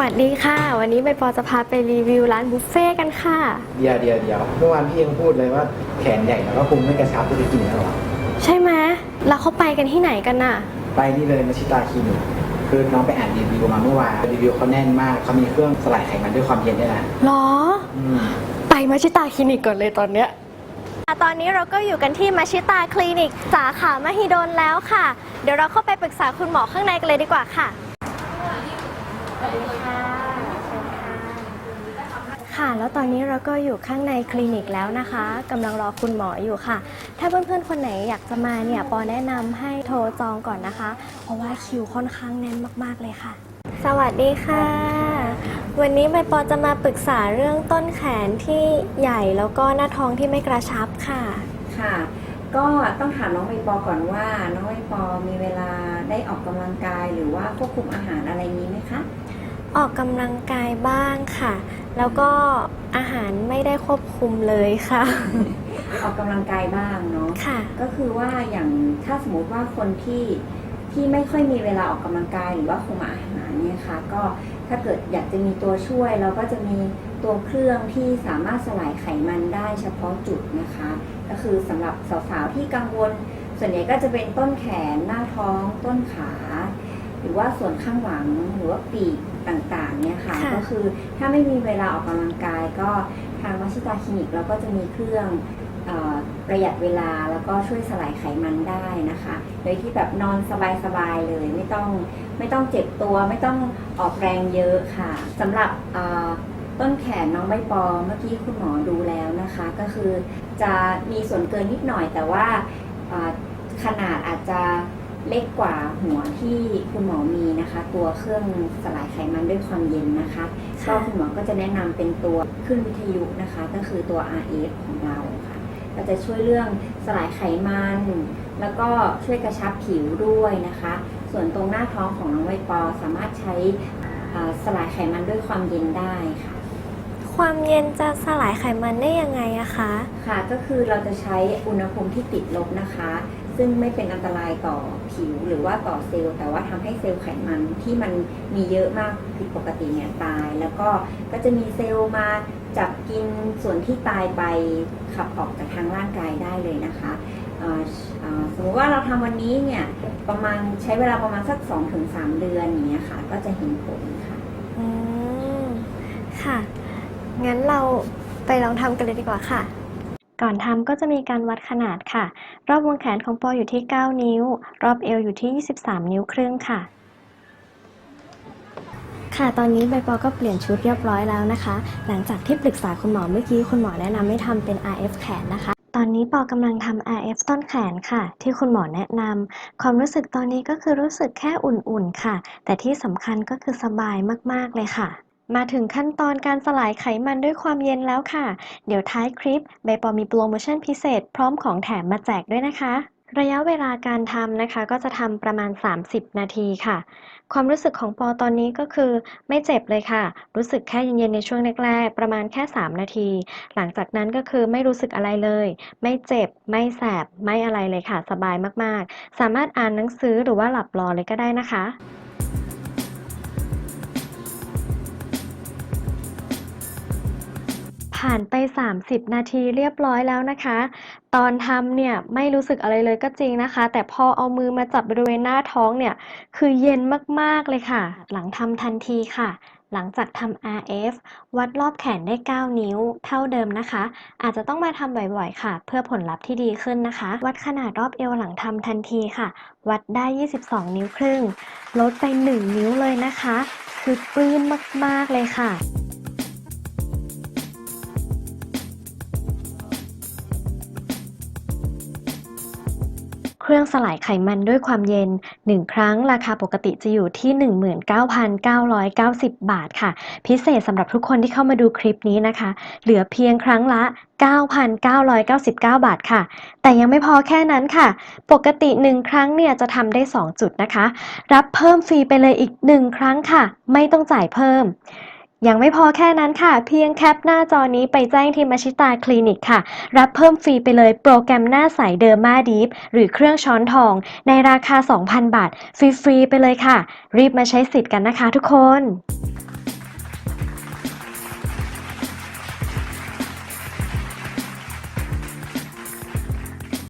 วัสดีค่ะ วันนี้ใบปอจะพาไปรีวิวร้านบุฟเฟ่ต์กันค่ะ เดียวเดียวเดียวเมื่อวานพี่ยังพูดเลยว่าแขนใหญ่แล้วก็พุงไม่กระชับจะไปกินแล้วเหรอใช่ไหมแล้วเขาไปกันที่ไหนกันน่ะ ไปนี่เลยมาชิตาคลินิกคือน้องไปอ่านรีวิวมาเมื่อวานรีวิวเขาแน่นมากเขามีเครื่องสลายไขมันด้วยความเย็นด้วยนะหรออืมไปมาชิตาคลินิกก่อนเลยตอนเนี้ยตอนนี้เราก็อยู่กันที่มาชิตาคลินิก สาขามหิดลแล้วค่ะ เดี๋ยวเราเข้าไปปรึกษาคุณหมอข้างในกันเลยดีกว่าค่ะ ค่ะ แล้วตอนนี้เราก็อยู่ข้างในคลินิกแล้วนะคะกำลังรอคุณหมออยู่ค่ะ ถ้าเพื่อนๆคนไหนอยากจะมาเนี่ยปอแนะนำให้โทรจองก่อนนะคะ เพราะว่าคิวค่อนข้างแน่นมากๆเลยค่ะ สวัสดีค่ะ วันนี้ใบปอจะมาปรึกษาเรื่องต้นแขนที่ใหญ่แล้วก็หน้าท้องที่ไม่กระชับค่ะ ค่ะ ก็ต้องถามน้องใบปอก่อนว่า น้องใบปอมีเวลาได้ออกกำลังกายหรือว่าควบคุมอาหารอะไรนี้ไหมคะ ออกกำลังกายบ้างค่ะ แล้วก็อาหารไม่ได้ควบคุมเลยค่ะ ออกกำลังกายบ้างเนาะค่ะ ก็คือว่าอย่างถ้าสมมติว่าคนที่ที่ไม่ค่อยมีเวลาออกกำลังกายหรือว่าคุมอาหารเนี่ยค่ะ ก็ถ้าเกิดอยากจะมีตัวช่วย เราก็จะมีตัวเครื่องที่สามารถสลายไขมันได้เฉพาะจุดนะคะ ก็คือสำหรับสาวๆที่กังวล ส่วนใหญ่ก็จะเป็นต้นแขนหน้าท้องต้นขา หรือว่าส่วนข้างหลังหรือว่าปีกต่างๆเนี่ยค่ะ ค่ะ ก็คือถ้าไม่มีเวลาออกกำลังกายก็ทางมัชิตาคลินิกเราก็จะมีเครื่องเอ่อประหยัดเวลาแล้วก็ช่วยสลายไขมันได้นะคะ โดยที่แบบนอนสบายๆเลยไม่ต้องไม่ต้องเจ็บตัวไม่ต้องออกแรงเยอะค่ะสำหรับเอ่อต้นแขนน้องใบปอเมื่อกี้คุณหมอดูแล้วนะคะ ก็คือจะมีส่วนเกินนิดหน่อยแต่ว่าเอ่อขนาดอาจจะ เล็กกว่าหัวที่คุณหมอมีนะคะ ตัวเครื่องสลายไขมันด้วยความเย็นนะคะก็คุณหมอก็จะแนะนำเป็นตัวคลื่นวิทยุนะคะ ก็คือตัว RF ของเราค่ะ ก็จะช่วยเรื่องสลายไขมัน แล้วก็ช่วยกระชับผิวด้วยนะคะ ส่วนตรงหน้าท้องของน้องใบปอสามารถใช้อ่าสลายไขมันด้วยความเย็นได้ค่ะ ความเย็นจะสลายไขมันได้ยังไงอะคะ ค่ะก็คือเราจะใช้อุณหภูมิที่ติดลบนะคะ ซึ่งไม่เป็นอันตรายต่อผิวหรือว่าต่อเซลล์แต่ว่าทำให้เซลล์ไขมันที่มันมีเยอะมากผิดปกติเนี่ยตาย แล้วก็ก็จะมีเซลล์มาจับกินส่วนที่ตายไปขับออกจากทางร่างกายได้เลยนะคะเอ่อเอ่อสมมติว่าเราทำวันนี้เนี่ยประมาณใช้เวลาประมาณสัก 2-3 เดือนอย่างเงี้ยค่ะ ก็จะเห็นผลค่ะ อืม ค่ะ งั้นเราไปลองทำกันเลยดีกว่าค่ะ ก่อนทำก็จะมีการวัดขนาดค่ะ รอบวงแขนของปออยู่ที่ 9 นิ้ว รอบเอวอยู่ที่ 23 นิ้วครึ่งค่ะ ค่ะตอนนี้ใบปอก็เปลี่ยนชุดเรียบร้อยแล้วนะคะ หลังจากที่ปรึกษาคุณหมอเมื่อกี้คุณหมอแนะนำให้ทำเป็น RF แขนนะคะ ตอนนี้ปอกำลังทำ RF ต้นแขนค่ะ ที่คุณหมอแนะนำความรู้สึกตอนนี้ก็คือรู้สึกแค่อุ่นๆค่ะ แต่ที่สำคัญก็คือสบายมากๆเลยค่ะ มาถึงขั้นตอนการสลายไขมันด้วยความเย็นแล้วค่ะ เดี๋ยวท้ายคลิปใบปอมีโปรโมชั่นพิเศษพร้อมของแถมมาแจกด้วยนะคะ ระยะเวลาการทำนะคะ ก็จะทำประมาณ 30 นาทีค่ะ ความรู้สึกของปอตอนนี้ก็คือไม่เจ็บเลยค่ะ รู้สึกแค่เย็นๆในช่วงแรกๆประมาณแค่ 3 นาที หลังจากนั้นก็คือไม่รู้สึกอะไรเลย ไม่เจ็บ ไม่แสบ ไม่อะไรเลยค่ะ สบายมากๆ สามารถอ่านหนังสือหรือว่าหลับรอเลยก็ได้นะคะ ผ่านไป 30 นาทีเรียบร้อยแล้วนะคะ ตอนทำเนี่ยไม่รู้สึกอะไรเลยก็จริงนะคะ แต่พอเอามือมาจับบริเวณหน้าท้องเนี่ย คือเย็นมากๆเลยค่ะ หลังทำทันทีค่ะ หลังจากทำ RF วัดรอบแขนได้ 9 นิ้วเท่าเดิมนะคะ อาจจะต้องมาทำบ่อยๆค่ะ เพื่อผลลัพธ์ที่ดีขึ้นนะคะ วัดขนาดรอบเอวหลังทำทันทีค่ะ วัดได้ 22 นิ้วครึ่ง ลดไป 1 นิ้วเลยนะคะ คือปลื้มมากๆเลยค่ะ เครื่องสลายไขมันด้วยความเย็น 1 ครั้งราคาปกติจะอยู่ที่ 19,990 บาทค่ะ พิเศษสำหรับทุกคนที่เข้ามาดูคลิปนี้นะคะ เหลือเพียงครั้งละ 9,999 บาทค่ะ แต่ยังไม่พอแค่นั้นค่ะ ปกติ 1 ครั้งเนี่ยจะทำได้ 2 จุดนะคะ รับเพิ่มฟรีไปเลยอีก 1 ครั้งค่ะ ไม่ต้องจ่ายเพิ่ม ยังไม่พอแค่นั้นค่ะ เพียงแคปหน้าจอนี้ไปแจ้งที่มัชิตาคลินิกค่ะ รับเพิ่มฟรีไปเลยโปรแกรมหน้าใสเดอร์มาดีฟหรือเครื่องช้อนทอง ในราคา 2,000 บาท ฟรี ๆ ไปเลยค่ะ รีบมาใช้สิทธิ์กันนะคะทุกคน